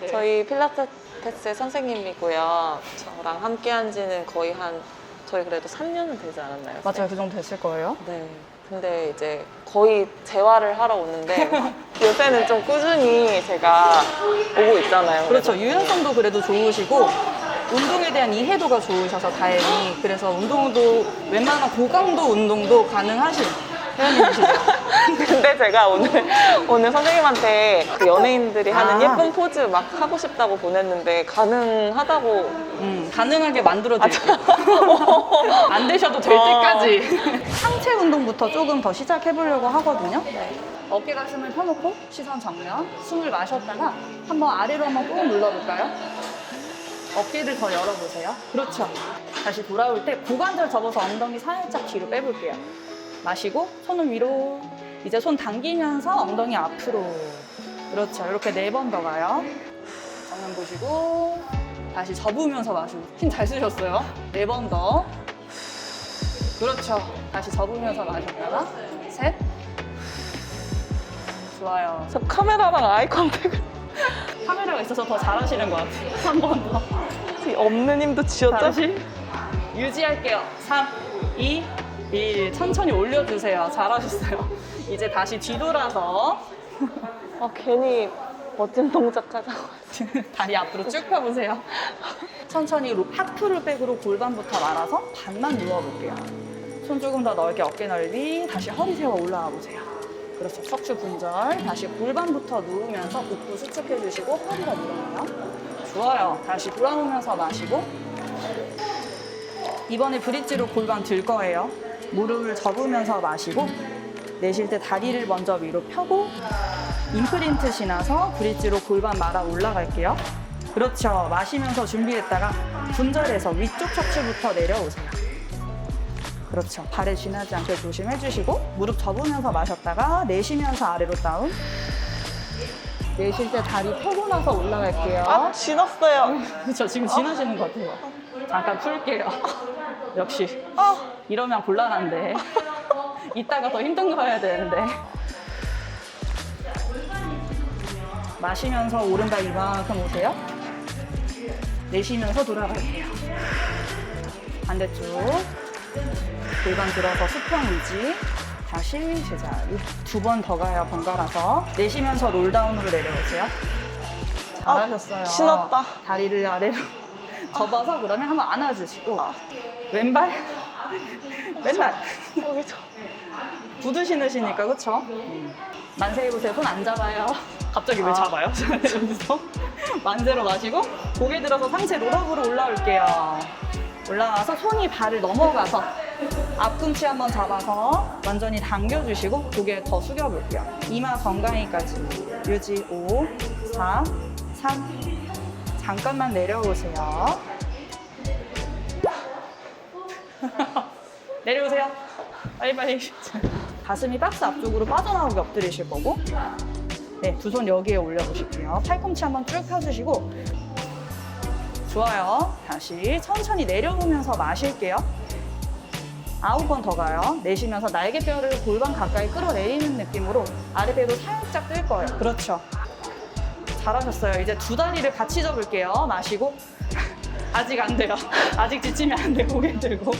네. 저희 필라테스 선생님이고요. 저랑 함께 한 지는 거의 한 저희 그래도 3년은 되지 않았나요? 맞아요. 그 정도 됐을 거예요. 네. 근데 이제 거의 재활을 하러 오는데 요새는 좀 꾸준히 제가 오고 있잖아요. 그렇죠. 유연성도 그래도 좋으시고 운동에 대한 이해도가 좋으셔서 다행히 그래서 운동도 웬만한 고강도 운동도 가능하신 회원님이시죠. 근데 제가 오늘 오늘 선생님한테 그 연예인들이 하는 아. 예쁜 포즈 막 하고 싶다고 보냈는데 가능하다고 음, 가능하게 만들어 드릴게요. 안 되셔도 될 어. 때까지. 상체 운동부터 조금 더 시작해 보려고 하거든요. 어깨 가슴을 펴놓고 시선 정면, 숨을 마셨다가 한번 아래로 한번 꾹 눌러볼까요? 어깨를 더 열어보세요. 그렇죠. 다시 돌아올 때 고관절 접어서 엉덩이 살짝 뒤로 빼볼게요. 마시고 손을 위로. 이제 손 당기면서 엉덩이 앞으로. 그렇죠. 이렇게 네 번 더 가요. 정면 보시고 다시 접으면서 마시고 힘 잘 쓰셨어요. 네 번 더. 그렇죠. 다시 접으면서 마셨다가 셋. 좋아요. 저 카메라랑 아이 컨택을 카메라가 있어서 더 잘하시는 것 같아요. 한 번 더. 없는 힘도 지었죠? 다시 유지할게요. 3, 2, 1. 천천히 올려주세요. 잘하셨어요. 이제 다시 뒤돌아서 아 괜히 멋진 동작 하자고 다리 앞으로 쭉 펴보세요. 천천히 로- 하프를 백으로 골반부터 말아서 반만 누워볼게요. 손 조금 더 넓게 어깨 넓이, 다시 허리 세워 올라와 보세요. 그렇죠. 척추 분절. 다시 골반부터 누우면서 복부 수축해 주시고 허리가 늘어나요. 좋아요. 다시 돌아오면서 마시고 이번에 브릿지로 골반 들 거예요. 무릎을 접으면서 마시고 내쉴 때 다리를 먼저 위로 펴고 임프린트 지나서 브릿지로 골반 말아 올라갈게요. 그렇죠. 마시면서 준비했다가 분절해서 위쪽 척추부터 내려오세요. 그렇죠. 발에 지나지 않게 조심해 주시고 무릎 접으면서 마셨다가 내쉬면서 아래로 다운. 내쉴 때 다리 펴고 나서 올라갈게요. 아 지났어요 그렇죠. 지금 지나시는 것 같아요. 잠깐 풀게요. 역시 아 이러면 곤란한데. 이따가 더 힘든 거 해야 되는데. 마시면서 오른발 이만큼 오세요. 내쉬면서 돌아갈게요. 반대쪽. 골반 들어서 수평 유지. 다시 제자리. 두 번 더 가요 번갈아서. 내쉬면서 롤다운으로 내려오세요. 잘하셨어요. 아, 신었다. 다리를 아래로 접어서 그러면 한번 안아주시고. 왼발 맨날 여기 저 구두 신으시니까 그쵸? 만세 해 보세요. 손 안 잡아요. 갑자기 왜 아. 잡아요? 여기서 만세로 마시고 고개 들어서 상체 롤업으로 올라올게요. 올라와서 손이 발을 넘어가서 앞꿈치 한번 잡아서 완전히 당겨주시고 고개 더 숙여볼게요. 이마 건강히까지 유지 5, 4, 3 잠깐만 내려오세요. 내려오세요. 빨리빨리. 가슴이 박스 앞쪽으로 빠져나오게 엎드리실 거고. 네, 두 손 여기에 올려보실게요. 팔꿈치 한번 쭉 펴주시고. 좋아요. 다시 천천히 내려오면서 마실게요. 아홉 번 더 가요. 내쉬면서 날개뼈를 골반 가까이 끌어내리는 느낌으로 아랫배도 살짝 뜰 거예요. 그렇죠. 잘하셨어요. 이제 두 다리를 같이 접을게요. 마시고. 아직 안 돼요. 아직 지치면 안 돼. 고개 들고.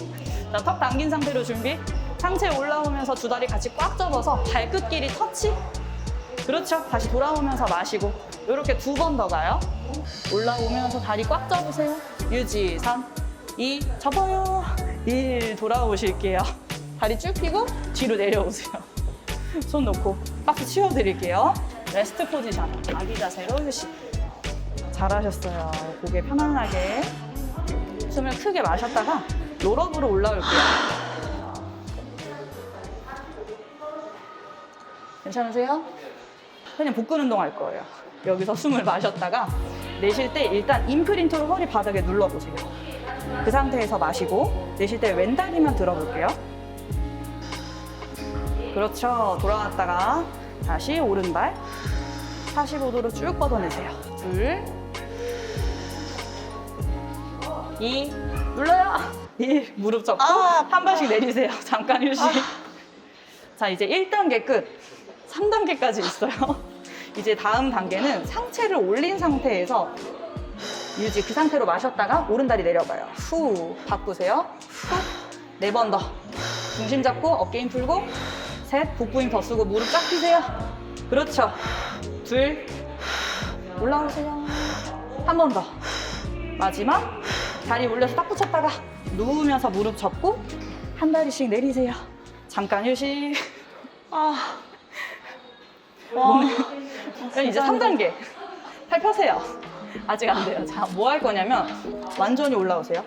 자, 턱 당긴 상태로 준비. 상체 올라오면서 두 다리 같이 꽉 접어서 발끝끼리 터치. 그렇죠. 다시 돌아오면서 마시고. 이렇게 두 번 더 가요. 올라오면서 다리 꽉 접으세요. 유지. 3, 2, 접어요. 1, 돌아오실게요. 다리 쭉 펴고 뒤로 내려오세요. 손 놓고 박스 치워드릴게요. 레스트 포지션. 아기 자세로 휴식. 잘하셨어요. 고개 편안하게. 숨을 크게 마셨다가 롤업으로 올라올게요. 괜찮으세요? 그냥 복근 운동 할 거예요. 여기서 숨을 마셨다가 내쉴 때 일단 임프린트로 허리 바닥에 눌러보세요. 그 상태에서 마시고 내쉴 때 왼다리만 들어볼게요. 그렇죠. 돌아왔다가 다시 오른발 45도로 쭉 뻗어내세요. 둘, 이, 눌러요. 일, 무릎 접고 아, 한 발씩 내리세요. 잠깐 휴식. 자, 이제 1단계 끝. 3단계까지 있어요. 이제 다음 단계는 상체를 올린 상태에서 유지 그 상태로 마셨다가 오른다리 내려가요. 후 바꾸세요. 네 번 더. 중심 잡고 어깨 힘 풀고 셋 복부 힘 더 쓰고 무릎 쫙 펴세요. 그렇죠. 둘 올라오세요. 한 번 더. 마지막 다리 올려서 딱 붙였다가 누우면서 무릎 접고 한 다리씩 내리세요. 잠깐 휴식. 아, 와. 이제 3단계. 팔 펴세요. 아직 안 돼요. 자, 뭐 할 거냐면 완전히 올라오세요.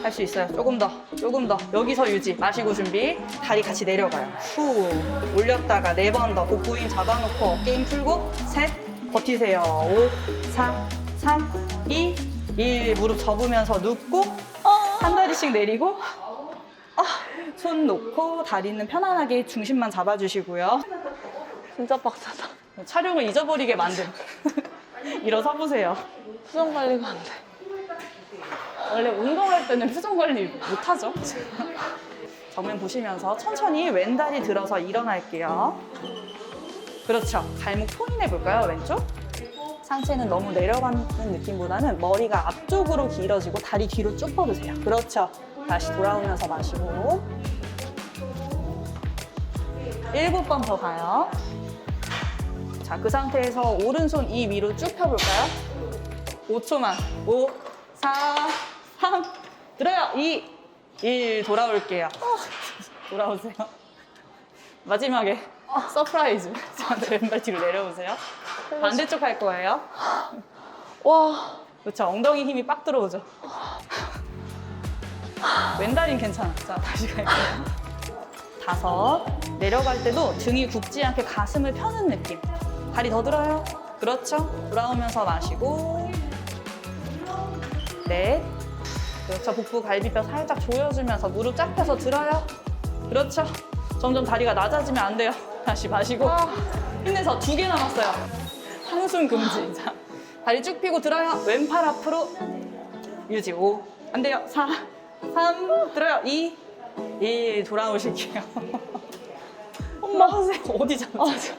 할 수 있어요. 조금 더, 조금 더. 여기서 유지. 마시고 준비. 다리 같이 내려가요. 후. 올렸다가 네 번 더. 복부 힘 잡아놓고 어깨 힘 풀고 셋. 버티세요. 5, 4, 3, 2, 1. 무릎 접으면서 눕고 한 다리씩 내리고 아, 손 놓고 다리는 편안하게 중심만 잡아주시고요. 진짜 빡세다. 촬영을 잊어버리게 만든. 일어서 보세요. 수정 관리가 안 돼. 원래 운동할 때는 표정 관리 못하죠. 정면 보시면서 천천히 왼다리 들어서 일어날게요. 그렇죠. 발목 포인해 볼까요, 왼쪽? 상체는 너무 내려가는 느낌보다는 머리가 앞쪽으로 길어지고 다리 뒤로 쭉 뻗으세요. 그렇죠. 다시 돌아오면서 마시고. 일곱 번 더 가요. 자, 그 상태에서 오른손 이 위로 쭉 펴볼까요? 5초만. 5, 4, 3, 들어요. 2, 1, 돌아올게요. 돌아오세요. 마지막에 서프라이즈. 저한테 왼발 뒤로 내려오세요. 반대쪽 할 거예요. 와, 그렇죠. 엉덩이 힘이 빡 들어오죠. 왼다리는 괜찮아. 자, 다시 갈게요. 다섯. 내려갈 때도 등이 굽지 않게 가슴을 펴는 느낌. 다리 더 들어요. 그렇죠. 돌아오면서 마시고. 넷. 그렇죠. 복부 갈비뼈 살짝 조여주면서 무릎 쫙 펴서 들어요. 그렇죠. 점점 다리가 낮아지면 안 돼요. 다시 마시고. 힘내서 두 개 남았어요. 한숨 금지. 자, 다리 쭉 펴고 들어요. 왼팔 앞으로 유지 5. 안 돼요. 4, 3, 들어요. 2, 1. 돌아오실게요. 엄마 하세요. 어디 잡지?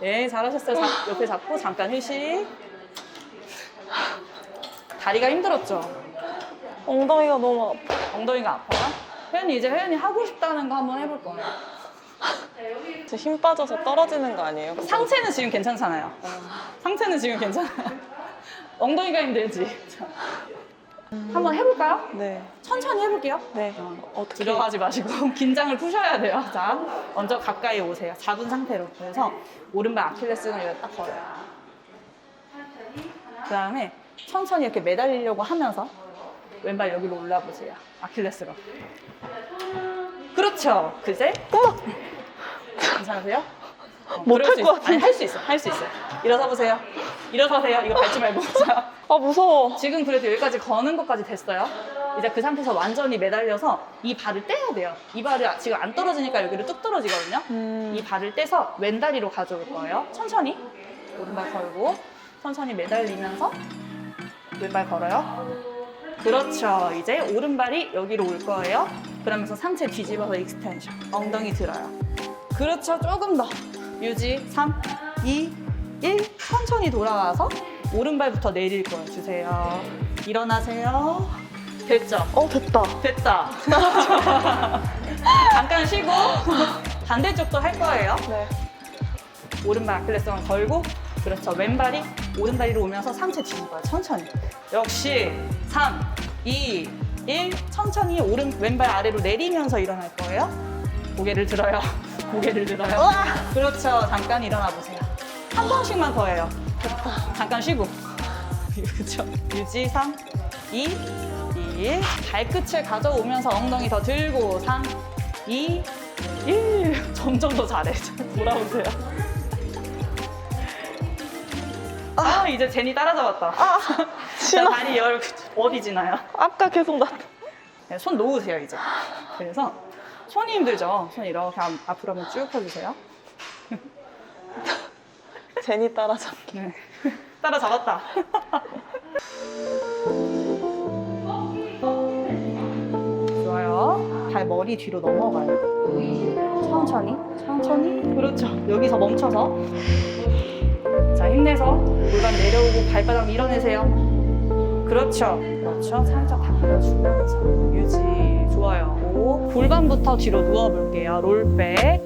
네, 잘하셨어요. 잡- 옆에 잡고 잠깐 휴식. 다리가 힘들었죠? 엉덩이가 너무 아파. 엉덩이가 아파요? 혜연이 이제 혜연이 하고 싶다는 거 한번 해볼 거예요. 진짜 힘 빠져서 떨어지는 거 아니에요? 상체는 지금 괜찮잖아요. 상체는 지금 괜찮아요. 엉덩이가 힘들지. 자, 한번 해볼까요? 네. 천천히 해볼게요. 네. 어떻게. 들어가지 마시고 긴장을 푸셔야 돼요. 자, 먼저 가까이 오세요. 잡은 상태로. 그래서 오른발 아킬레스건 여기 딱 걸어요. 그 다음에 천천히 이렇게 매달리려고 하면서 왼발 여기로 올라보세요. 아킬레스건. 그렇죠. 그제 괜찮으세요? 어, 못할 그럴 수 것 있- 아니, 할 수 있어. 할 수 있어. 일어서 보세요. 일어서세요. 이거 밟지 말고. 자, 아, 무서워. 지금 그래도 여기까지 거는 것까지 됐어요. 이제 그 상태에서 완전히 매달려서 이 발을 떼야 돼요. 이 발이 지금 안 떨어지니까 여기로 뚝 떨어지거든요. 음. 이 발을 떼서 왼다리로 가져올 거예요. 천천히 오른발 걸고 천천히 매달리면서 왼발 걸어요. 그렇죠. 이제 오른발이 여기로 올 거예요. 그러면서 상체 뒤집어서 익스텐션. 엉덩이 들어요. 그렇죠. 조금 더. 유지. 3, 2, 1. 천천히 돌아와서 오른발부터 내릴 거예요. 주세요. 일어나세요. 됐죠? 어, 됐다. 됐다. 잠깐 쉬고 반대쪽도 할 거예요. 네. 오른발 아킬레스건 걸고 그렇죠. 왼발이 오른다리로 오면서 상체 뒤집어요. 천천히. 역시 3, 2, 1 천천히 오른 왼발 아래로 내리면서 일어날 거예요. 고개를 들어요. 고개를 들어요. 그렇죠. 잠깐 일어나 보세요. 한 번씩만 더 해요. 잠깐 쉬고. 그렇죠. 유지 3, 2, 1. 발끝을 가져오면서 엉덩이 더 들고 3, 2, 1. 점점 더 잘해. 돌아오세요. 아, 이제 제니 따라잡았다. 아, 자, 신어. 다리 열 어디 지나요? 아까 계속 나. 네, 손 놓으세요 이제. 그래서 손이 힘들죠. 손 이렇게 앞- 앞으로 한번 쭉 펴주세요. 제니 따라잡기. 네. 따라잡았다. 좋아요. 발 머리 뒤로 넘어가요. 천천히, 천천히. 그렇죠. 여기서 멈춰서 자, 힘내서 골반 내려오고 발바닥 밀어내세요. 그렇죠. 그렇죠. 살짝 당겨주면서 유지. 좋아요. 오, 골반부터 뒤로 누워볼게요. 롤백.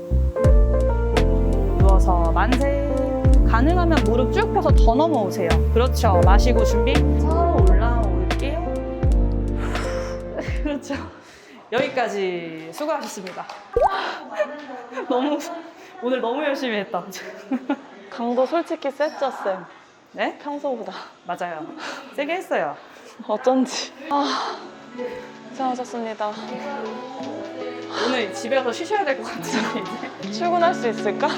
누워서 만세. 가능하면 무릎 쭉 펴서 더 넘어오세요. 그렇죠. 마시고 준비. 서 올라올게요. 그렇죠. 여기까지 수고하셨습니다. 너무 오늘 너무 열심히 했다. 강도 솔직히 셌죠, 쌤. 네? 평소보다. 맞아요. 세게 했어요. 어쩐지. 아, 고생하셨습니다. 오늘 집에 가서 쉬셔야 될 것 같은데 이제. 출근할 수 있을까?